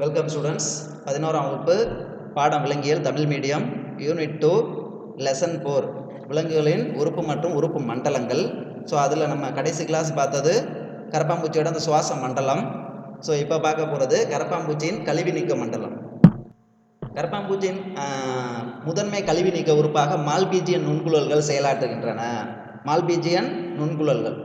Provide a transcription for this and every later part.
Welcome students பதினோராம் வகுப்பு பாடம் விலங்கியல் Tamil medium unit two lesson four விலங்குகளின் உறுப்பு மற்றும் உறுப்பு மண்டலங்கள். ஸோ அதில் நம்ம கடைசி கிளாஸ் பார்த்தது கரப்பாம்பூச்சியோட அந்த சுவாச மண்டலம். ஸோ இப்போ பார்க்க போகிறது கரப்பாம்பூச்சியின் கழிவு நீக்க மண்டலம். கரப்பாம்பூச்சியின் முதன்மை கழிவு நீக்க உறுப்பாக மால்பீஜியன் நுண்குழல்கள் செயலாற்றுகின்றன. மால்பீஜியன் நுண்குழல்கள்.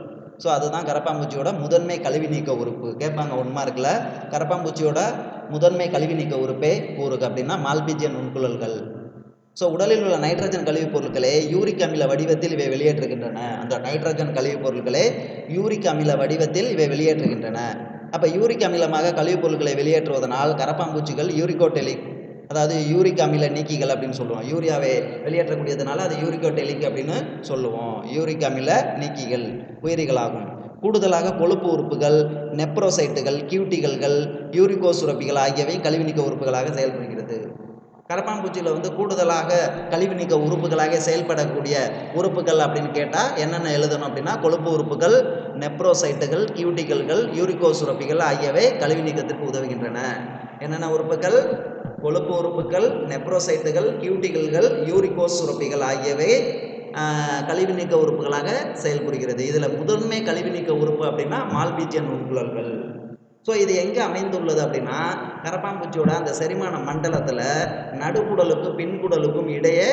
ஸோ அதுதான் கரப்பாம்பூச்சியோட முதன்மை கழிவு நீக்க உறுப்பு. கேட்பாங்க ஒன் மார்க்கில் கரப்பாம்பூச்சியோட முதன்மை கழிவு நீக்க உறுப்பே கூறுக அப்படின்னா மால்பீஜியன் நுண்குழல்கள் ஸோ உடலில் உள்ள நைட்ரஜன் கழிவுப் பொருட்களை யூரிக் அமில வடிவத்தில் இவை வெளியேற்றுகின்றன. அந்த நைட்ரஜன் கழிவுப் பொருட்களை யூரிக் அமில வடிவத்தில் இவை வெளியேற்றுகின்றன. அப்போ யூரிக் அமிலமாக கழிவுப் பொருட்களை வெளியேற்றுவதனால் கரப்பாம்பூச்சிகள் யூரிகோடெலிக் அதாவது யூரிக் அமில நீக்கிகள் அப்படின்னு சொல்லுவோம். யூரியாவை வெளியேற்றக்கூடியதுனால அது யூரிகோடெலிக் அப்படின்னு சொல்லுவோம். யூரிக் அமில நீக்கிகள் உயிரிகளாகும். கூடுதலாக கொழுப்பு உறுப்புகள் நெப்ரோசைட்டுகள் கியூட்டிகள்கள் யூரிகோ சுரப்பிகள் ஆகியவை கழிவு நீக்க உறுப்புகளாக செயல்படுகிறது. கரப்பான்பூச்சியில் வந்து கூடுதலாக கழிவு நீக்க உறுப்புகளாக செயல்படக்கூடிய உறுப்புகள் அப்படின்னு கேட்டால் என்னென்ன எழுதணும் அப்படின்னா கொழுப்பு உறுப்புகள் நெப்ரோசைட்டுகள் கியூட்டிகள்கள் யூரிகோ சுரப்பிகள் ஆகியவை கழிவு நீக்கத்திற்கு உதவுகின்றன. என்னென்ன உறுப்புகள்? கொழுப்பு உறுப்புகள் நெப்ரோசைட்டுகள் கியூட்டிகள்கள் யூரிகோ சுரப்பிகள் ஆகியவை கழிவு நீக்க உறுப்புகளாக செயல்படுகிறது. இதில் முதன்மை கழிவு நீக்க உறுப்பு அப்படின்னா மால்பீச்சியன் நுண்குழல்கள் ஸோ இது எங்கே அமைந்துள்ளது அப்படின்னா கரப்பாம்பூச்சியோட அந்த செரிமான மண்டலத்தில் நடுக்குடலுக்கும் பின்குடலுக்கும் இடையே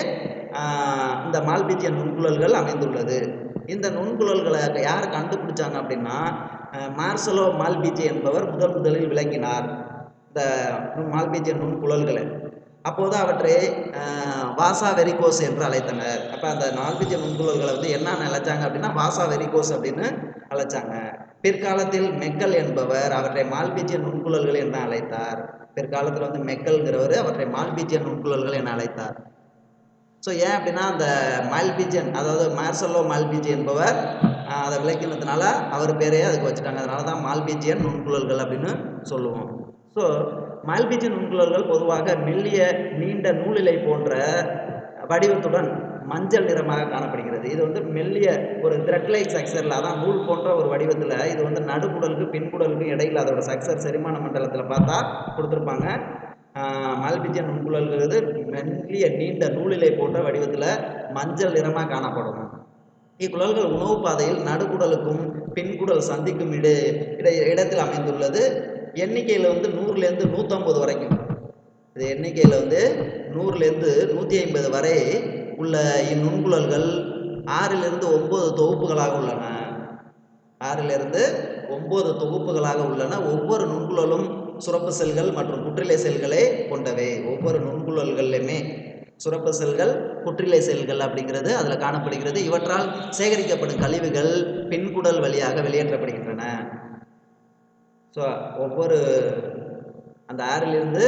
இந்த மால்பீச்சியன் நுண்குழல்கள் அமைந்துள்ளது. இந்த நுண்குழல்களை யார் கண்டுபிடிச்சாங்க அப்படின்னா மார்சலோ மால்பீச்சி என்பவர் முதல் முதலில் விளங்கினார் இந்த மால்பீச்சியன் நுண்குழல்களை. அப்போது அவற்றை வாசா வெரிகோஸ் என்று அழைத்தனர். அப்போ அந்த நான்வெஜ் நுண்குழல்களை வந்து என்ன அழைச்சாங்க அப்படின்னா வாசா வெரிகோஸ் அப்படின்னு அழைச்சாங்க. பிற்காலத்தில் மெக்கல் என்பவர் அவற்றை மால்பீச்சியன் நுண்குழல்கள் என அழைத்தார். பிற்காலத்தில் வந்து மெக்கல்ங்கிறவர் அவற்றை மால்பீஜிய நுண்குழல்கள் என அழைத்தார். ஸோ ஏன் அப்படின்னா அந்த மால்பீஜியன் அதாவது மார்சலோ மால்பீஜி என்பவர் அதை விளக்கினதுனால அவர் பேரையே அதுக்கு வச்சுட்டாங்க. அதனால தான் மால்பீஜியன் நுண்குழல்கள் அப்படின்னு சொல்லுவோம். ஸோ மால்பீஜியன் நுண்குழல்கள் பொதுவாக மெல்லிய நீண்ட நூலிலை போன்ற வடிவத்துடன் மஞ்சள் நிறமாக காணப்படுகிறது. இது வந்து மெல்லிய ஒரு த்ரெட்லைட் லைக் அதான் நூல் போன்ற ஒரு வடிவத்தில் இது வந்து நடுக்குடலுக்கு பின்குடலுக்கு இடையில் அதோட சக்சர் செரிமான மண்டலத்தில் பார்த்தா கொடுத்துருப்பாங்க. மல்பிஜன் நுண்குழல்கிறது மெல்லிய நீண்ட நூலிலை போன்ற வடிவத்தில் மஞ்சள் நிறமாக காணப்படும். இக்குழல்கள் உணவு பாதையில் நடுக்குடலுக்கும் பின்குடல் சந்திக்கும் இட இடை இடத்தில் அமைந்துள்ளது. எண்ணிக்கையில் வந்து நூறுலேருந்து நூற்றம்பது வரைக்கும். இது எண்ணிக்கையில் வந்து நூறுலேருந்து நூற்றி ஐம்பது வரை உள்ள இந்நுண்குழல்கள் ஆறிலிருந்து ஒம்பது தொகுப்புகளாக உள்ளன. ஆறிலிருந்து ஒம்பது தொகுப்புகளாக உள்ளன. ஒவ்வொரு நுண்குழலும் சுரப்பு செல்கள் மற்றும் புற்றிலை செல்களை கொண்டவை. ஒவ்வொரு நுண்குழல்கள்லையுமே சுரப்பு செல்கள் புற்றிலை செல்கள் அப்படிங்கிறது அதில் காணப்படுகிறது. இவற்றால் சேகரிக்கப்படும் கழிவுகள் பின்குடல் வழியாக வெளியேற்றப்படுகின்றன. ஸோ ஒவ்வொரு அந்த ஆறிலிருந்து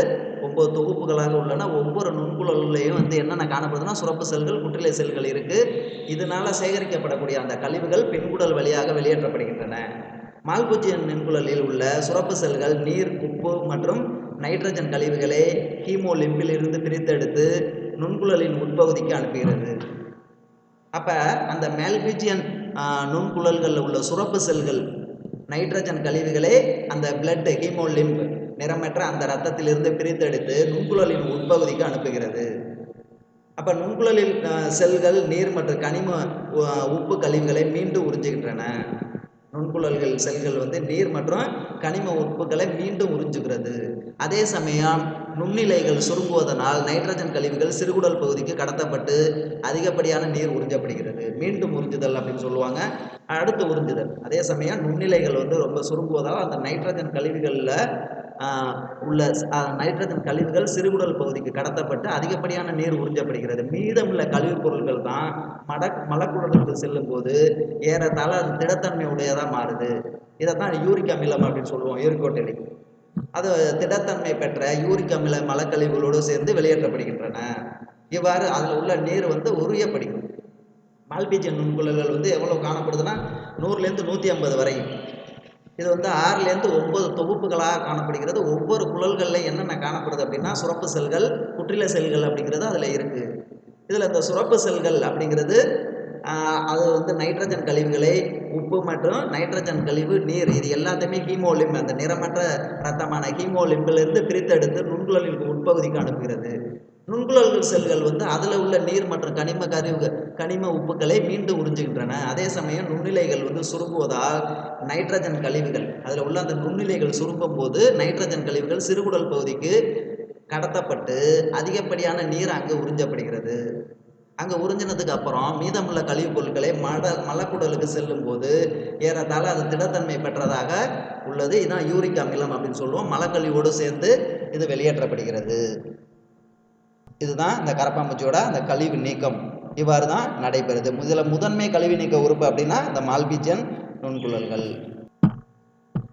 ஒவ்வொரு தொகுப்புகளாக உள்ளன. ஒவ்வொரு நுண்குழல்லையும் வந்து என்னென்ன காணப்படுதுன்னா சுரப்பு செல்கள் குற்றிலை செல்கள் இருக்குது இதனால் சேகரிக்கப்படக்கூடிய அந்த கழிவுகள் பின்குடல் வழியாக வெளியேற்றப்படுகின்றன. மால்பூச்சியன் நுண்குழலில் உள்ள சுரப்பு செல்கள் நீர் உப்பு மற்றும் நைட்ரஜன் கழிவுகளை ஹீமோலிம்பிலிருந்து பிரித்தெடுத்து நுண்குழலின் உட்பகுதிக்கு அனுப்புகிறது. அப்போ அந்த மேல்பீஜியன் நுண்குழல்களில் உள்ள சுரப்பு செல்கள் நைட்ரஜன் கழிவுகளை அந்த பிளட் ஹீமோலிம்ப் நிறமற்ற அந்த ரத்தத்திலிருந்து பிரித்தெடுத்து நுண்குழலின் உட்பகுதிக்கு அனுப்புகிறது. அப்போ நுண்குழலில் செல்கள் நீர் மற்றும் கனிம உப்பு கழிவுகளை மீண்டும் உறிஞ்சுகின்றன. நுண்குழல்கள் செல்கள் வந்து நீர் மற்றும் கனிம உப்புகளை மீண்டும் உறிஞ்சுகிறது. அதே சமயம் நுண்ணிலைகள் சுருங்குவதனால் நைட்ரஜன் கழிவுகள் சிறுகுடல் பகுதிக்கு கடத்தப்பட்டு அதிகப்படியான நீர் உறிஞ்சப்படுகிறது. மீண்டும் உறிஞ்சுதல் அப்படின்னு சொல்லுவாங்க. அடுத்து உறிஞ்சுதல். அதே சமயம் நுண்ணிலைகள் வந்து ரொம்ப சுருங்குவதால் அந்த நைட்ரஜன் கழிவுகளில் உள்ள நைட்ரஜன் கழிவுகள் சிறுகுடல் பகுதிக்கு கடத்தப்பட்டு அதிகப்படியான நீர் உறிஞ்சப்படுகிறது. மீதமுள்ள கழிவுப் பொருட்கள் தான் மட மலக்குடலுக்கு செல்லும் போது ஏறத்தாழ அது திடத்தன்மை உடையதாக மாறுது. இதை தான் யூரிக் அமிலம் அப்படின்னு சொல்லுவோம் யூரிகோட்டெலிக் அது திடத்தன்மை பெற்ற யூரிக் அமில மலக்கழிவுகளோடு சேர்ந்து வெளியேற்றப்படுகின்றன. இவ்வாறு அதில் உள்ள நீர் வந்து உருகப்படுகிறது மால்பீஜிய நுண்குழல்கள் வந்து எவ்வளோ காணப்படுதுன்னா நூறுலேருந்து நூற்றி ஐம்பது வரையும் இது வந்து ஆறுலேருந்து ஒன்பது தொகுப்புகளாக காணப்படுகிறது. ஒவ்வொரு குழல்களில் என்னென்ன காணப்படுது அப்படின்னா சுரப்பு செல்கள் குற்றில செல்கள் அப்படிங்கிறது அதில் இருக்குது இதில் இந்த சுரப்பு செல்கள் அப்படிங்கிறது அது வந்து நைட்ரஜன் கழிவுகளை உப்பு மற்றும் நைட்ரஜன் கழிவு நீர் இது எல்லாத்தையுமே ஹீமோலிம் அந்த நிறமற்ற ரத்தமான ஹீமோலிம்பிலிருந்து பிரித்தெடுத்து நுண்குழலின் உட்பகுதிக்கு அனுப்புகிறது. நுண்குழல்கள் செல்கள் வந்து அதில் உள்ள நீர் மற்றும் கனிம கழிவு கனிம உப்புக்களை மீண்டும் உறிஞ்சுகின்றன. அதே சமயம் நுண்ணிலைகள் வந்து சுருங்குவதால் நைட்ரஜன் கழிவுகள். அதில் உள்ள அந்த நுண்ணிலைகள் சுருங்கும் போது நைட்ரஜன் கழிவுகள் சிறுகுடல் பகுதிக்கு கடத்தப்பட்டு அதிகப்படியான நீர் அங்கு உறிஞ்சப்படுகிறது. அங்கே உறிஞ்சினதுக்கு அப்புறம் மீதமுள்ள கழிவுப் பொருட்களை மட மலக்குடலுக்கு செல்லும் போது ஏறத்தாழ அது திடத்தன்மை பெற்றதாக உள்ளது. இதான் யூரிக் அமிலம் அப்படின்னு சொல்லுவோம். மலக்கழிவோடு சேர்ந்து இது வெளியேற்றப்படுகிறது. இதுதான் இந்த கரப்பாம்பூச்சியோட அந்த கழிவு நீக்கம். இவ்வாறு தான் நடைபெறுது. இதில் முதன்மை கழிவு நீக்க உறுப்பு அப்படின்னா இந்த மால்பிஜன் நுண்குழல்கள்.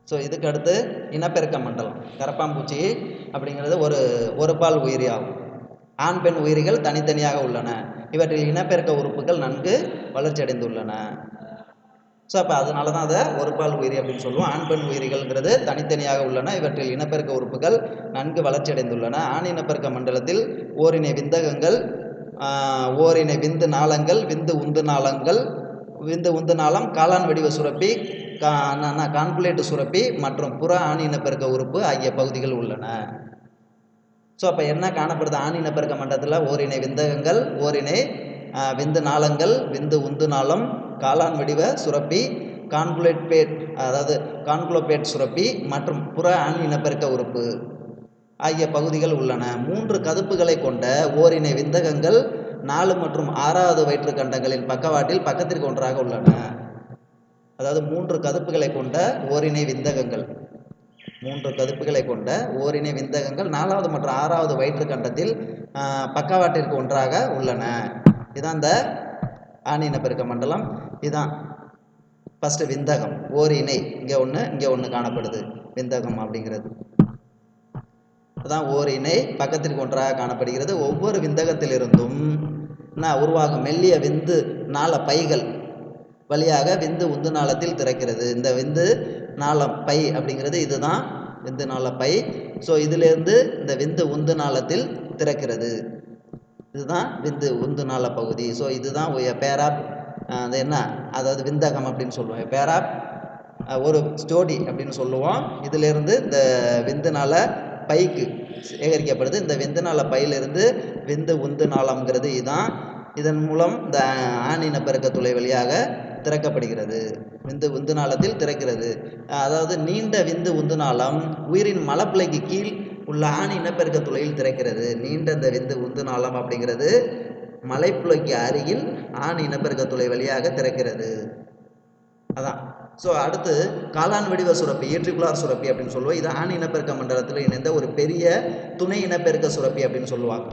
ஸோ இதுக்கு அடுத்து இனப்பெருக்க மண்டலம். கரப்பாம்பூச்சி அப்படிங்கிறது ஒரு ஒரு பால் உயிரி ஆகும். ஆண் பெண் உயிரிகள் தனித்தனியாக உள்ளன. இவற்றில் இனப்பெருக்க உறுப்புகள் நன்கு வளர்ச்சி அடைந்துள்ளன ஸோ அப்போ அதனால தான் அதை ஒருபால் உயிரி அப்படின்னு சொல்லுவோம். ஆண் பெண் உயிரிகள்ங்கிறது தனித்தனியாக உள்ளன. இவற்றில் இனப்பெருக்க உறுப்புகள் நன்கு வளர்ச்சியடைந்துள்ளன. ஆண் இனப்பெருக்க மண்டலத்தில் ஓரினை விந்தகங்கள் ஓரினை விந்து நாளங்கள் விந்து உந்து நாளங்கள் விந்து உந்து நாளம் காளான் வடிவ சுரப்பி கா கான்குலேட்டு சுரப்பி மற்றும் புற ஆண் இனப்பெருக்க உறுப்பு ஆகிய பகுதிகள் உள்ளன. ஸோ அப்போ என்ன காணப்படுது? ஆண் இனப்பெருக்க மண்டலத்தில் ஓரினை விந்தகங்கள் ஓரினை விந்து நாளங்கள் விந்து உந்து நாளம் காளான் வடிவ சுரப்பி கான்குலேட்பேட் அதாவது கான்குலோபேட் சுரப்பி மற்றும் புற ஆண் இனப்பெருக்க உறுப்பு ஆகிய பகுதிகள் உள்ளன. மூன்று கதுப்புகளை கொண்ட ஓரினை விந்தகங்கள் நாலு மற்றும் ஆறாவது வயிற்று கண்டங்களின் பக்கவாட்டில் பக்கத்திற்கு ஒன்றாக உள்ளன. அதாவது மூன்று கதுப்புகளை கொண்ட ஓரினை விந்தகங்கள். மூன்று கதுப்புகளை கொண்ட ஓரினை விந்தகங்கள் நாலாவது மற்றும் ஆறாவது வயிற்று கண்டத்தில் பக்கவாட்டிற்கு ஒன்றாக உள்ளன. இதான் இந்த ஆணின பெருக்க மண்டலம். இதுதான் ஃபஸ்ட்டு விந்தகம் ஓரினை இங்கே ஒன்று இங்கே ஒன்று காணப்படுது. விந்தகம் அப்படிங்கிறது. அதுதான் ஓர் இணை பக்கத்திற்கு ஒன்றாக காணப்படுகிறது. ஒவ்வொரு விந்தகத்திலிருந்தும் என்ன உருவாகும் மெல்லிய விந்து நாள பைகள் வழியாக விந்து உந்து நாளத்தில் திறக்கிறது. இந்த விந்து நாளம் பை அப்படிங்கிறது இதுதான் விந்து நாள பை. ஸோ இதிலிருந்து இந்த விந்து உந்து நாளத்தில் திறக்கிறது. இதுதான் விந்து உந்து நாள பகுதி. ஸோ இதுதான் பேராப் அது என்ன? அதாவது விந்தகம் அப்படின்னு சொல்லுவோம். பேரா ஒரு ஸ்டோடி அப்படின்னு சொல்லுவோம். இதிலிருந்து இந்த விந்துனால பைக்கு சேகரிக்கப்படுது. இந்த விந்துனால பையிலிருந்து விந்து உந்து நாளம்ங்கிறது இதுதான் இதன் மூலம் இந்த ஆணின பெருக்க துளை வழியாக திறக்கப்படுகிறது. விந்து உந்து நாளத்தில் திறக்கிறது. அதாவது நீண்ட விந்து உந்து நாளம் உயிரின் மலப்பிள்ளைக்கு கீழ் உள்ள ஆண் இனப்பெருக்க துளையில் திறக்கிறது. நீண்ட இந்த விந்து உந்து நாளம் அப்படிங்கிறது மலைப்புழைக்கு அருகில் ஆண் இனப்பெருக்க துளை வழியாக திறக்கிறது. அதான். ஸோ அடுத்து காளான் வடிவ சுரப்பி ஏற்றிக்குலார் சுரப்பி அப்படின்னு சொல்லுவோம். இது ஆண் இனப்பெருக்க மண்டலத்தில் இணைந்த ஒரு பெரிய துணை இனப்பெருக்க சுரப்பி அப்படின்னு சொல்லுவாங்க.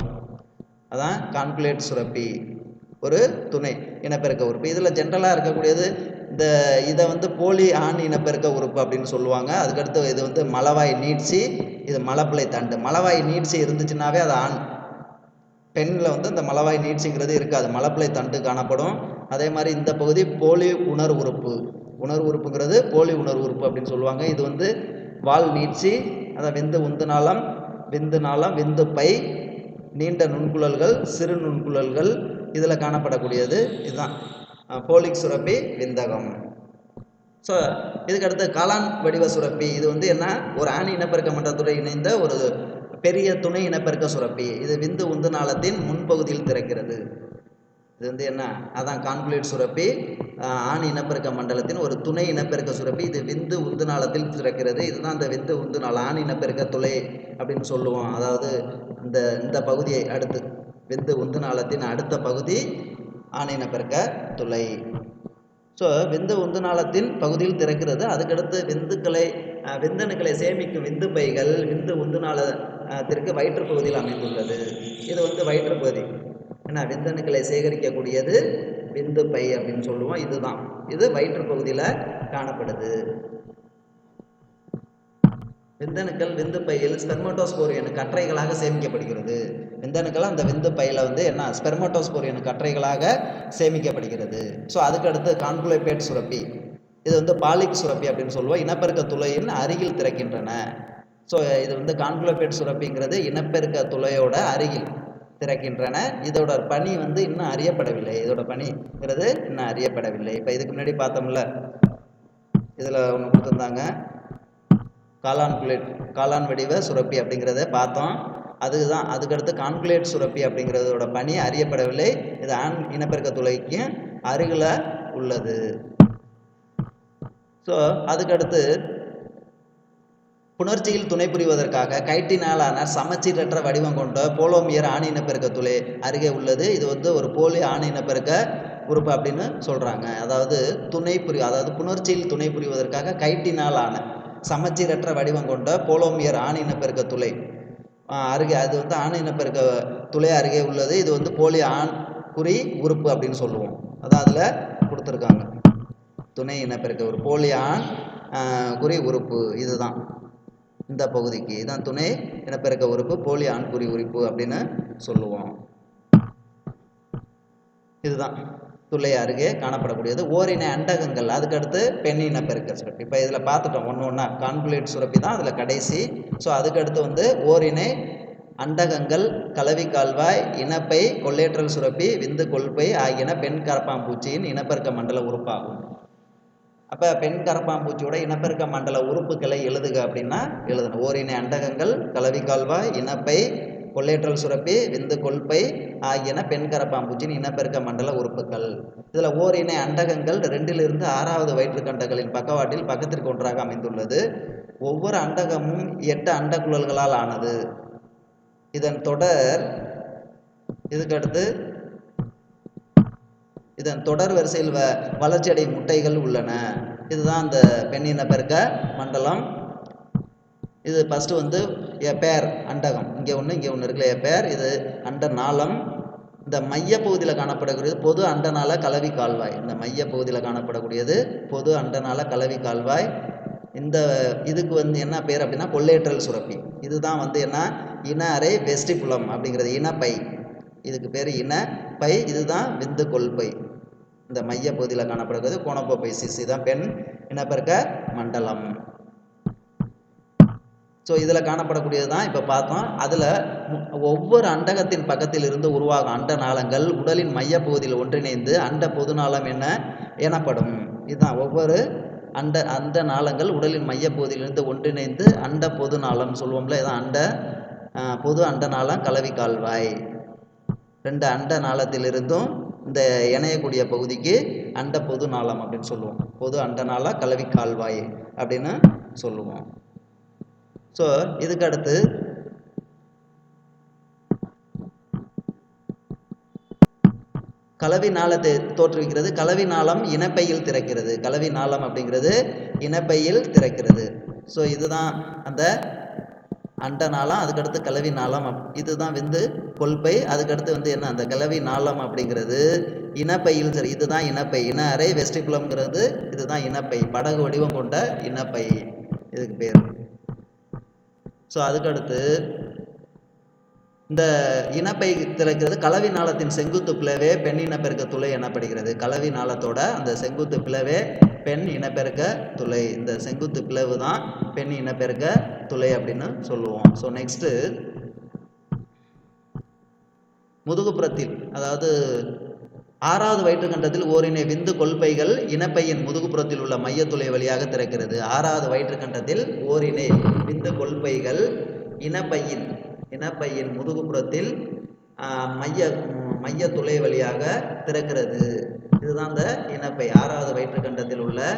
அதான் கான்குலேட் சுரப்பி. ஒரு துணை இனப்பெருக்க உறுப்பு. இதில் ஜென்ரலாக இருக்கக்கூடியது இந்த இதை வந்து போலி ஆண் இனப்பெருக்க உறுப்பு அப்படின்னு சொல்லுவாங்க. அதுக்கடுத்து இது வந்து மலவாய் நீட்சி இது மலப்பிள்ளை தண்டு. மலவாய் நீட்சி இருந்துச்சுன்னாவே அது ஆண். பெண்ணில் வந்து இந்த மலவாய் நீட்சிங்கிறது இருக்காது மலப்பிளை தண்டு காணப்படும். அதே மாதிரி இந்த பகுதி போலி உணர் உறுப்பு. உணர் உறுப்புங்கிறது போலி உணர் உறுப்பு அப்படின்னு சொல்லுவாங்க. இது வந்து வால் நீட்சி அதான் விந்து உந்து நாளம் விந்து நாளம் விந்து பை நீண்ட நுண்குழல்கள் சிறு நுண்குழல்கள் இதில் காணப்படக்கூடியது. இதுதான். போலிக் சுரப்பி விந்தகம். ஸோ இதுக்கு அடுத்து காளான் வடிவ சுரப்பி. இது வந்து என்ன? ஒரு ஆணி இனப்பெருக்க மன்றத்துடன் இணைந்த ஒரு பெரிய துணை இனப்பெருக்க சுரப்பி. இது விந்து உந்து நாளத்தின் முன்பகுதியில் திறக்கிறது. இது வந்து என்ன? அதான் கான்குலேட் சுரப்பி. ஆண் இனப்பெருக்க மண்டலத்தின் ஒரு துணை இனப்பெருக்க சுரப்பி. இது விந்து உந்து நாளத்தில் திறக்கிறது. இதுதான் இந்த விந்து உந்து நாள் ஆண் இனப்பெருக்க துளை அப்படின்னு சொல்லுவோம். அதாவது இந்த இந்த பகுதியை அடுத்து விந்து உந்து நாளத்தின் அடுத்த பகுதி ஆண் இனப்பெருக்க துளை. ஸோ விந்து உந்து நாளத்தின் பகுதியில் திறக்கிறது. அதுக்கடுத்து விந்துக்களை விந்தணுக்களை சேமிக்கும் விந்து பைகள் விந்து உந்து நாள தெற்கு வயிற்று பகுதியில் அமைந்துள்ளது. இது வந்து வயிற்று பகுதி. விந்தணுக்களை சேகரிக்கக்கூடியது விந்து பை அப்படின்னு சொல்லுவோம். இதுதான். இது வயிற்று பகுதியில் காணப்படுது. விந்தணுக்கள் விந்து பையில் ஸ்பெர்மோட்டோஸ்போர் எனும் கற்றைகளாக சேமிக்கப்படுகிறது. விந்தணுக்கள் அந்த விந்து பையில் வந்து என்ன? ஸ்பெர்மோட்டோஸ்போர் எனும் கற்றைகளாக சேமிக்கப்படுகிறது. ஸோ அதுக்கடுத்து கான்குலேபேட் சுரப்பி. இது வந்து பாலிக் சுரப்பி அப்படின்னு சொல்லுவோம். இனப்பெருக்க துளையின் அருகில் திறக்கின்றன. ஸோ இது வந்து கான்குலேபேட் சுரப்பிங்கிறது இனப்பெருக்க துளையோட அருகில் திறக்கின்றன. இதோட பணி வந்து இன்னும் அறியப்படவில்லை. இதோட பணிங்கிறது இன்னும் அறியப்படவில்லை. இப்போ இதுக்கு முன்னாடி பார்த்தோம்ல இதில் ஒன்று கொடுத்துருந்தாங்க. காளான் குலேட் காளான் வடிவ சுரப்பி அப்படிங்கிறத பார்த்தோம். அதுதான் அதுக்கடுத்து கான்குலேட் சுரப்பி அப்படிங்கிறதோட பணி அறியப்படவில்லை. இது ஆண் இனப்பெருக்க துளைக்கு அருகில் உள்ளது. ஸோ அதுக்கடுத்து புணர்ச்சியில் துணை புரிவதற்காக கைட்டினாலான சமச்சீரற்ற வடிவம் கொண்ட போலோமியர் ஆண் துளை அருகே உள்ளது. இது வந்து ஒரு போலி ஆண் இனப்பெருக்க உறுப்பு அப்படின்னு சொல்கிறாங்க அதாவது துணை புரி அதாவது புணர்ச்சியில் துணை புரிவதற்காக கைட்டினாலான ஆன சமச்சீரற்ற வடிவம் கொண்ட போலோமியர் ஆண் இனப்பெருக்க துளை. அருகே அது வந்து ஆண் இனப்பெருக்க துளை அருகே உள்ளது. இது வந்து போலி ஆண் குறி உறுப்பு அப்படின்னு சொல்லுவோம். அதான் அதில் கொடுத்துருக்காங்க. துணை இனப்பெருக்க ஒரு போலி ஆண் குறி உறுப்பு இதுதான். இந்த பகுதிக்கு இதான் துணை இனப்பெருக்க உறுப்பு போலி ஆண்குறி உறுப்பு அப்படின்னு சொல்லுவோம். இதுதான். துளை அருகே காணப்படக்கூடியது. ஓரின அண்டகங்கள் அதுக்கடுத்து பெண் இனப்பெருக்க சுரப்பி. இப்போ இதில் பார்த்துட்டோம் ஒன்று ஒன்றா கான்குலேட் சுரப்பி தான் அதில் கடைசி. ஸோ அதுக்கடுத்து வந்து ஓரினை அண்டகங்கள் கலவி கால்வாய் இனப்பை கொள்ளேற்றல் சுரப்பி விந்து கொள்பை ஆகியன பெண் கரப்பாம்பூச்சியின் இனப்பெருக்க மண்டல உறுப்பாகும். அப்போ பெண் கரப்பாம்பூச்சியோட இனப்பெருக்க மண்டல உறுப்புகளை எழுதுக அப்படின்னா எழுதணும். ஓரின அண்டகங்கள் கலவி கால்வாய் இனப்பை கொள்ளேற்றல் சுரப்பி விந்து கொள்பை ஆகியன பெண் கரப்பாம்பூச்சியின் இனப்பெருக்க மண்டல உறுப்புகள். இதில் ஓரின அண்டகங்கள் ரெண்டிலிருந்து ஆறாவது வயிற்றுக்கண்டங்களின் பக்கவாட்டில் பக்கத்திற்கு ஒன்றாக அமைந்துள்ளது. ஒவ்வொரு அண்டகமும் எட்டு அண்டக்குழல்களால் ஆனது. இதன் தொடர் இதுக்கடுத்து இதன் தொடர் வரிசையில் வ வளர்ச்சியடையும் முட்டைகள் உள்ளன. இதுதான் அந்த பெண்ணின பெருக்க மண்டலம். இது ஃபஸ்ட்டு வந்து பேர் அண்டகம். இங்கே ஒன்று இங்கே ஒன்று இருக்குல்ல பேர் இது அண்ட நாளம். இந்த மையப்பகுதியில் காணப்படக்கூடியது பொது அண்டநாள கலவி கால்வாய். இந்த மையப்பகுதியில் காணப்படக்கூடியது பொது அண்டநாள கலவி கால்வாய். இந்த இதுக்கு வந்து என்ன பேர் அப்படின்னா கொள்ளையற்றல் சுரப்பி. இதுதான் வந்து என்ன? இன அறை வெஸ்டிபுலம் அப்படிங்கிறது. இனப்பை. இதுக்கு பேர் இனப்பை. இதுதான் விந்து கொள்பை இந்த மையப்பகுதியில் காணப்படுகிறது. கோணப்போப்பை சிசி தான் பெண் இனப்பெருக்க மண்டலம். ஸோ இதில் காணப்படக்கூடியது தான் இப்போ பார்த்தோம். அதில் ஒவ்வொரு அண்டகத்தின் பக்கத்தில் இருந்து உருவாகும் அண்ட நாளங்கள் உடலின் மையப்பகுதியில் ஒன்றிணைந்து அண்ட பொதுநாளம் என்ன? எனப்படும். இதுதான் ஒவ்வொரு அண்ட அண்ட நாளங்கள் உடலின் மையப்பகுதியிலிருந்து ஒன்றிணைந்து அண்ட பொது நாளம் சொல்லுவோம்ல இதான் அண்ட பொது அண்ட நாளம் கலவி கால்வாய் ரெண்டு அண்ட நாளத்திலிருந்தும் இந்த இணையக்கூடிய பகுதிக்கு அண்ட பொது நாளம் அப்படின்னு சொல்லுவோம். பொது அண்ட நாள கலவி கால்வாய் அப்படின்னு சொல்லுவோம். ஸோ இதுக்கு அடுத்து கலவி நாளத்தை தோற்றுவிக்கிறது. கலவி நாளம் இனப்பையில் திறக்கிறது. கலவி நாளம் அப்படிங்கிறது இனப்பையில் திறக்கிறது. ஸோ இதுதான் அந்த அண்ட நாளம் அதுக்கடுத்து கலவி நாளம் அப் இதுதான் வந்து கொள்பை அதுக்கடுத்து வந்து என்ன? அந்த கலவி நாளம் அப்படிங்கிறது இனப்பையில் சரி இதுதான் இனப்பை. இன அறை வெஸ்டிகுலம்ங்கிறது இதுதான் இனப்பை. படகு வடிவம் கொண்ட இனப்பை. இதுக்கு பேர். ஸோ அதுக்கடுத்து இந்த இனப்பை திறக்கிறது கலவி நாளத்தின் செங்குத்து பிளவே பெண் இனப்பெருக்க துளை எனப்படுகிறது. கலவி நாளத்தோட அந்த செங்குத்து பிளவே பெண் இனப்பெருக்க துளை. இந்த செங்குத்து பிளவு தான் பெண் இனப்பெருக்க துளை அப்படின்னு சொல்லுவோம். ஸோ நெக்ஸ்ட்டு முதுகுப்புறத்தில் அதாவது ஆறாவது வயிற்றுக்கண்டத்தில் ஓரினை விந்து கொள்பைகள் இனப்பையின் முதுகுப்புறத்தில் உள்ள மையத்துளை வழியாக திறக்கிறது. ஆறாவது வயிற்றுக்கண்டத்தில் ஓரினை விந்து கொள்பைகள் இனப்பையின் இனப்பையின் முதுகுப்புறத்தில் மைய மைய துளை வழியாக திறக்கிறது. இதுதான் இந்த இனப்பை ஆறாவது வயிற்றுக்கண்டத்தில் உள்ள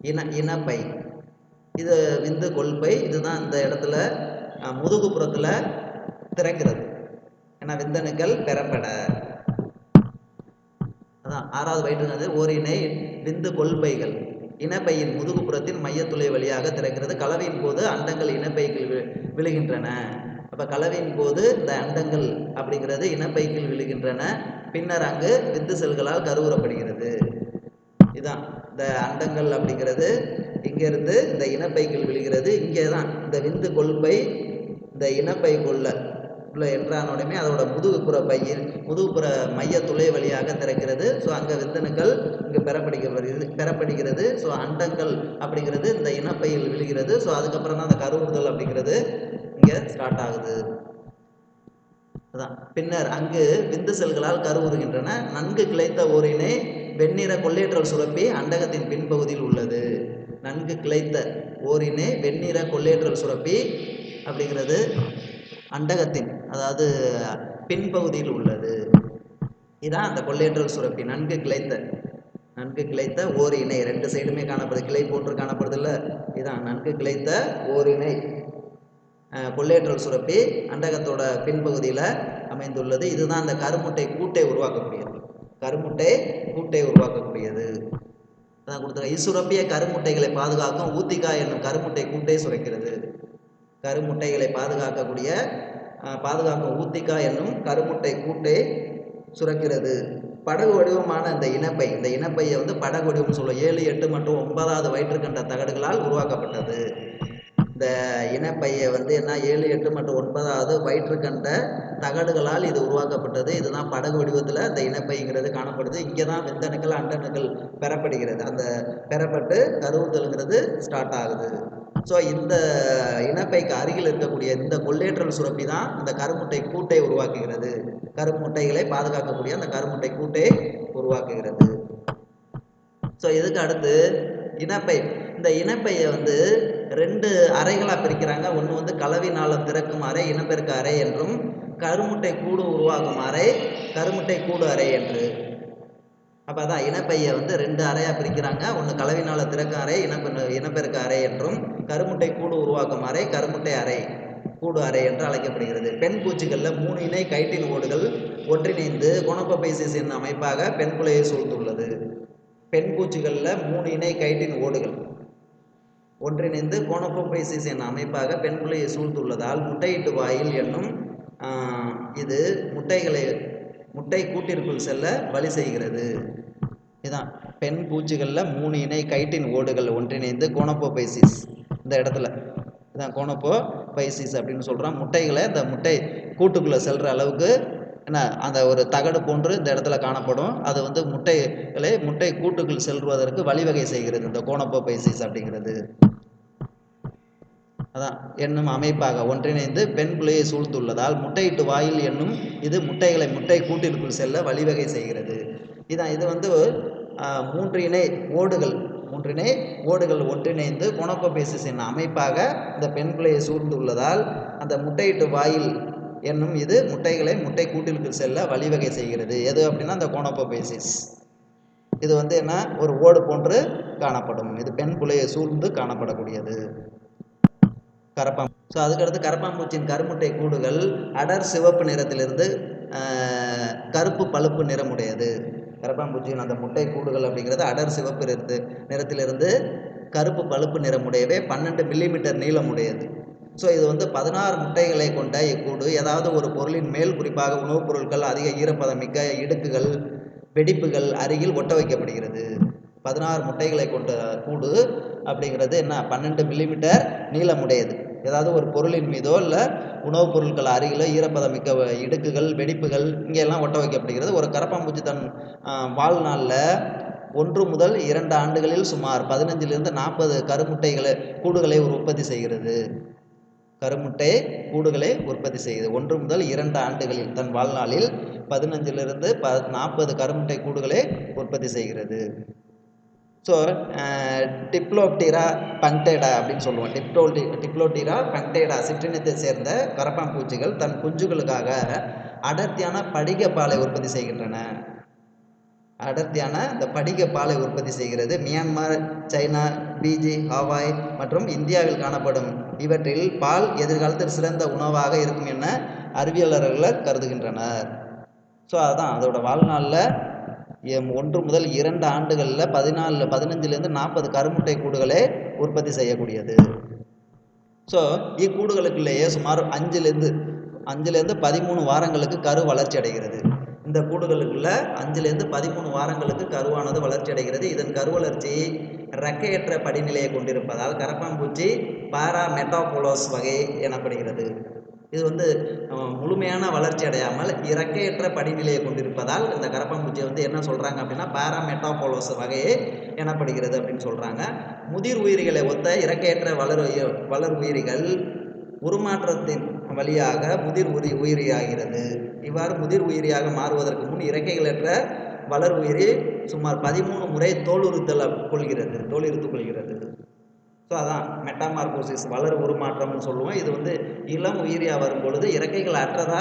இன இனப்பை இது விந்து கொள்பை இதுதான் இந்த இடத்துல முதுகுப்புறத்தில் திறக்கிறது. ஏன்னா விந்தணுக்கள் பெறப்பட. அதான் ஆறாவது வயிற்றுனது ஓரினை விந்து கொள்பைகள் இனப்பையின் முதுகுப்புறத்தின் மையத்துளை வழியாக திறக்கிறது. கலவையின் போது அண்டங்கள் இனப்பைகள் வி- விழுகின்றன. அப்போ கலவையின் போது இந்த அண்டங்கள் அப்படிங்கிறது இனப்பைக்கில் விழுகின்றன. பின்னர் அங்கு வித்து செல்களால் கருவுறப்படுகிறது. இதுதான் இந்த அண்டங்கள் அப்படிங்கிறது இங்கேருந்து இந்த இனப்பைக்கில் விழுகிறது. இங்கே தான் இந்த விந்து கொள்பை இந்த இனப்பை கொள்ள உள்ள என்றானுடனே அதோட முதுகுப்புற பையில் முதுகுப்புற மைய துளை வழியாக திறக்கிறது. ஸோ அங்கே விந்தணுக்கள் இங்கே பெறப்படுகிறது பெறப்படுகிறது. ஸோ அண்டங்கள் அப்படிங்கிறது இந்த இனப்பையில் விழுகிறது. ஸோ அதுக்கப்புறம் தான் அந்த கருவுறுதல் அப்படிங்கிறது. இங்கே ஸ்டார்ட் ஆகுது. அதான். பின்னர் அங்கு விந்து செல்களால் கருவுறுகின்றன. நன்கு கிளைத்த ஓரினை வெண்ணிற கொள்ளேற்றல் சுரப்பி அண்டகத்தின் பின்பகுதியில் உள்ளது. நன்கு கிளைத்த ஓரினை வெண்ணிற கொள்ளேற்றல் சுரப்பி அப்படிங்கிறது அண்டகத்தின் அதாவது பின்பகுதியில் உள்ளது. இதான் அந்த கொள்ளேற்றல் சுரப்பி நன்கு கிளைத்த நன்கு கிளைத்த ஓர் இணை ரெண்டு சைடுமே காணப்படுது. கிளை போன்று காணப்படுது இல்லை இதான் நன்கு கிளைத்த ஓர் இணை கொள்ளேற்றல் சுரப்பி அண்டகத்தோட பின்பகுதியில் அமைந்துள்ளது. இதுதான் அந்த கருமுட்டை கூட்டை உருவாக்கக்கூடியது. கருமுட்டை கூட்டை உருவாக்கக்கூடியது. அதான் கொடுத்துருக்க இசுரப்பிய கருமுட்டைகளை பாதுகாக்கும். ஊத்திகா என்னும் கருமுட்டை கூட்டை சுரக்கிறது. கருமுட்டைகளை பாதுகாக்கக்கூடிய பாதுகாக்கும் ஊத்திகா என்னும் கருமுட்டை கூட்டை சுரக்கிறது. படகு வடிவமான இந்த இனப்பை இந்த இனப்பையை வந்து படகு வடிவம் சொல்லுவோம். ஏழு எட்டு மற்றும் ஒன்பதாவது வயிற்றுக்கண்ட தகடுகளால் உருவாக்கப்பட்டது. இந்த இனப்பையை வந்து என்ன ஏழு எட்டு மற்றும் ஒன்பதாவது வயிற்றுக்கண்ட தகடுகளால் இது உருவாக்கப்பட்டது. இதுதான் படகு வடிவத்தில் இந்த இனப்பைங்கிறது காணப்படுது. இங்கே தான் விந்தணுக்கள் அண்டணுக்கள் பெறப்படுகிறது. அந்த பெறப்பட்டு கருவுத்தலுங்கிறது ஸ்டார்ட் ஆகுது. ஸோ இந்த இனப்பைக்கு அருகில் இருக்கக்கூடிய இந்த கொள்ளேற்றல் சுரப்பி தான் இந்த கருமுட்டை கூட்டை உருவாக்குகிறது. கருமுட்டைகளை பாதுகாக்கக்கூடிய அந்த கருமுட்டை கூட்டை உருவாக்குகிறது. ஸோ இதுக்கு அடுத்து இனப்பை. இந்த இனப்பையை வந்து ரெண்டு அறைகளாக பிரிக்கிறாங்க. ஒன்று வந்து கலவி திறக்கும் அறை இனப்பெருக்க அறை என்றும் கருமுட்டை கூடு உருவாகும் அறை கருமுட்டை கூடு அறை என்று. அப்போ அதான் இனப்பையை வந்து ரெண்டு அறையாக பிரிக்கிறாங்க. ஒன்று கலவினால திறக்கும் அறை இனப்பெரு இனப்பெருக்க அறை என்றும் கருமுட்டை கூடு உருவாக்கும் அறை கருமுட்டை அறை கூடு அறை என்று அழைக்கப்படுகிறது. பெண் பூச்சிகளில் மூணு இணை கைட்டின் ஓடுகள் ஒன்றிணைந்து குணப்பபைசிஸ் என்னும் அமைப்பாக பெண் குலையை சூழ்ந்துள்ளது. பெண் பூச்சிகளில் மூணு இணை கைட்டின் ஓடுகள். ஒன்றிணைந்து கோனோகோபைசிஸ் என்னும் அமைப்பாக பெண் பிள்ளையை சூழ்ந்துள்ளதால் முட்டையிட்டு வாயில் என்னும் இது முட்டைகளை முட்டை கூட்டிற்குள் செல்ல வழி செய்கிறது. இதுதான் பெண் பூச்சிகளில் மூணு இணை கைட்டின் ஓடுகள் ஒன்றிணைந்து கோனோபோபைசிஸ் இந்த இடத்துல. இதான் கோனப்போ பைசிஸ் அப்படின்னு சொல்கிறோம் முட்டைகளை இந்த முட்டை கூட்டுக்குள்ளே செல்கிற அளவுக்கு என்ன அந்த ஒரு தகடு போன்று இந்த இடத்துல காணப்படும். அது வந்து முட்டைகளை முட்டை கூட்டுக்குள் செல்வதற்கு வழிவகை செய்கிறது இந்த கோனோபோபைசிஸ் அப்படிங்கிறது. அதான் என்னும் அமைப்பாக ஒன்றிணைந்து பெண் புலியை சூழ்ந்துள்ளதால் முட்டையிட்டு வாயில் என்னும் இது முட்டைகளை முட்டை கூட்டிற்குள் செல்ல வழிவகை செய்கிறது. இதான் இது வந்து மூன்று இணை ஓடுகள். மூன்றினை ஓடுகள் ஒன்றிணைந்து குணப்பபேசிஸ் என்னும் அமைப்பாக இந்த பெண் பிள்ளையை சூழ்ந்துள்ளதால் அந்த முட்டையிட்டு வாயில் என்னும் இது முட்டைகளை முட்டை கூட்டிலுக்கு செல்ல வழிவகை செய்கிறது. எது அப்படின்னா அந்த கோனோபோபேசிஸ் இது வந்து என்ன? ஒரு ஓடு போன்று காணப்படும். இது பெண் புலையை சூழ்ந்து காணப்படக்கூடியது. கரப்பாம் ஸோ அதுக்கடுத்து கரப்பாம்பூச்சியின் கருமுட்டை கூடுகள் அடர் சிவப்பு நிறத்திலிருந்து கருப்பு பழுப்பு நிறமுடையது. கரப்பாம்பூச்சியின் அந்த முட்டை கூடுகள் அப்படிங்கிறது அடர் சிவப்பு நிறத்து நிறத்திலிருந்து கருப்பு பழுப்பு நிறமுடையவே பன்னெண்டு மில்லிமீட்டர் நீளமுடையது. ஸோ இது வந்து பதினாறு முட்டைகளை கொண்ட இக்கூடு. ஏதாவது ஒரு பொருளின் மேல் குறிப்பாக உணவுப் பொருட்கள் அதிக ஈரப்பதமிக்க இடுக்குகள் வெடிப்புகள் அருகில் ஒட்ட வைக்கப்படுகிறது. பதினாறு முட்டைகளை கொண்ட கூடு அப்படிங்கிறது என்ன? பன்னெண்டு மில்லிமீட்டர் நீளமுடையது. ஏதாவது ஒரு பொருளின் மீதோ இல்லை உணவுப் பொருட்கள் அருகிலோ ஈரப்பதமிக்க மிக்க இடுக்குகள் வெடிப்புகள் இங்கெல்லாம் ஒட்ட வைக்கப்படுகிறது. ஒரு கரப்பாம்பூச்சி தன் வாழ்நாளில் ஒன்று முதல் இரண்டு ஆண்டுகளில் சுமார் பதினஞ்சிலிருந்து நாற்பது கருமுட்டைகளை கூடுகளை உற்பத்தி செய்கிறது. கருமுட்டை கூடுகளை உற்பத்தி செய்கிறது ஒன்று முதல் இரண்டு ஆண்டுகளில் தன் வாழ்நாளில் பதினஞ்சிலிருந்து ப நாற்பது கருமுட்டை கூடுகளை உற்பத்தி செய்கிறது. ஸோ டிப்ளோப்டீரா பங்டேடா அப்படின்னு சொல்லுவோம். டிப்டோல்டி டிப்ளோட்டீரா பங்டேடா சிற்றினத்தை சேர்ந்த கரப்பாம்பூச்சிகள் தன் குஞ்சுகளுக்காக அடர்த்தியான படிக பாலை உற்பத்தி செய்கின்றன. அடர்த்தியான இந்த படிக பாலை உற்பத்தி செய்கிறது மியான்மர் சைனா பிஜி ஹவாய் மற்றும் இந்தியாவில் காணப்படும். இவற்றில் பால் எதிர்காலத்தில் சிறந்த உணவாக இருக்கும் என அறிவியலாளர்கள் கருதுகின்றனர். ஸோ அதான். அதோட வாழ்நாளில் ஒன்று முதல் இரண்டு ஆண்டுகளில் பதினாலு பதினஞ்சுலேருந்து நாற்பது கருமுட்டை கூடுகளை உற்பத்தி செய்யக்கூடியது. ஸோ இக்கூடுகளுக்குள்ளேயே சுமார் அஞ்சுலேருந்து அஞ்சுலேருந்து பதிமூணு வாரங்களுக்கு கரு வளர்ச்சி அடைகிறது. இந்த கூடுகளுக்குள்ள அஞ்சுலேருந்து பதிமூணு வாரங்களுக்கு கருவானது வளர்ச்சி அடைகிறது. இதன் கரு வளர்ச்சி ரெக்கையற்ற படிநிலையை கொண்டிருப்பதால் கரப்பாம்பூச்சி பாரா மெட்டாபோலோஸ் வகை எனப்படுகிறது. இது வந்து முழுமையான வளர்ச்சி அடையாமல் இறக்கையற்ற படிநிலையை கொண்டிருப்பதால் இந்த கரப்பாம்பூச்சியை வந்து என்ன சொல்கிறாங்க அப்படின்னா பாராமெட்டாபோலோஸ் வகையே எனப்படுகிறது அப்படின்னு சொல்கிறாங்க முதிர் உயிரிகளை ஒத்த இறக்கையற்ற வளர் வளர் உயிரிகள் உருமாற்றத்தின் வழியாக முதிர் உரி உயிரியாகிறது. இவ்வாறு முதிர் உயிரியாக மாறுவதற்கு முன் இறக்கைகளற்ற வளர் உயிரி சுமார் பதிமூணு முறை தோலுறுத்தல் கொள்கிறது தோலுறுத்து கொள்கிறது. ஸோ அதான் மெட்டாமார்போசிஸ் வளர் உருமாற்றம்னு சொல்லுவோம். இது வந்து இளம் உயிரியா வரும் பொழுது இறக்கைகள் அற்றதா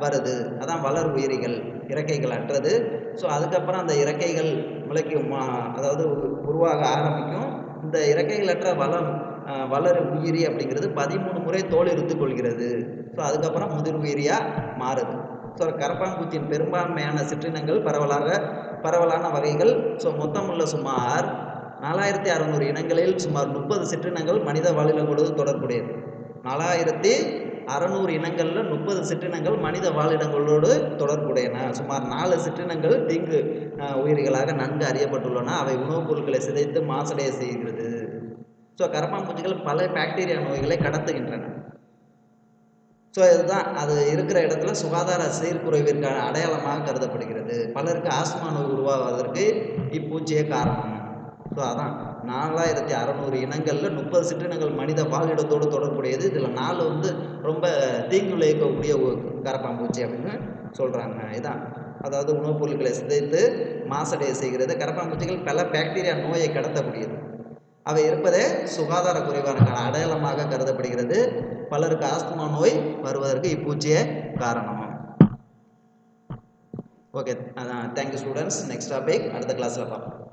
வருது. அதான் வளர் உயிரிகள் இறக்கைகள் அற்றது. ஸோ அதுக்கப்புறம் அந்த இறக்கைகள் முளைக்கும் மா- அதாவது உ- உருவாக ஆரம்பிக்கும். இந்த இறக்கைகளற்ற வளம் வளர் உயிரி அப்படிங்கிறது பதிமூணு முறை தோல் இருந்து கொள்கிறது. ஸோ அதுக்கப்புறம் முதிர் உயிரியாக மாறுது. ஸோ கரப்பான்பூச்சியின் பெரும்பான்மையான சிற்றினங்கள் பரவலாக பரவலான வகைகள். ஸோ மொத்தம் உள்ள சுமார் நாலாயிரத்தி அறநூறு இனங்களில் சுமார் முப்பது சிற்றினங்கள் மனித வாழிடங்களோடு தொடர்புடையது. நாலாயிரத்தி அறநூறு இனங்களில் முப்பது சிற்றினங்கள் மனித வாழிடங்களோடு தொடர்புடையன. சுமார் நாலு சிற்றினங்கள் தீங்கு உயிரிகளாக நன்கு அறியப்பட்டுள்ளன. அவை உணவுப் பொருட்களை சிதைத்து மாசடைய செய்கிறது. ஸோ கரப்பான்பூச்சிகள் பல பாக்டீரியா நோய்களை கடத்துகின்றன. ஸோ இதுதான். அது இருக்கிற இடத்துல சுகாதார சீர்குறைவிற்கான அடையாளமாக கருதப்படுகிறது. பலருக்கு ஆஸ்மா நோய் உருவாவதற்கு இப்பூச்சியே காரணம். ஸோ அதான். நாலாயிரத்தி அறநூறு இனங்களில் முப்பது சிற்றினங்கள் மனித வாழிடத்தோடு தொடர்புடையது. இதில் நாலு வந்து ரொம்ப தீங்கு விளைவிக்கக்கூடிய கரப்பாம்பூச்சி அப்படின்னு சொல்கிறாங்க இதான். அதாவது உணவுப் பொருட்களை சிதைத்து மாசடைய செய்கிறது. கரப்பாம்பூச்சிகள் பல பாக்டீரியா நோயை கடத்தக்கூடியது. அவை இருப்பதே சுகாதார குறைவான அடையாளமாக கருதப்படுகிறது. பலருக்கு ஆஸ்துமா நோய் வருவதற்கு இப்பூச்சியே காரணம். Okay thank you students next topic அடுத்த கிளாஸில் பார்ப்போம்.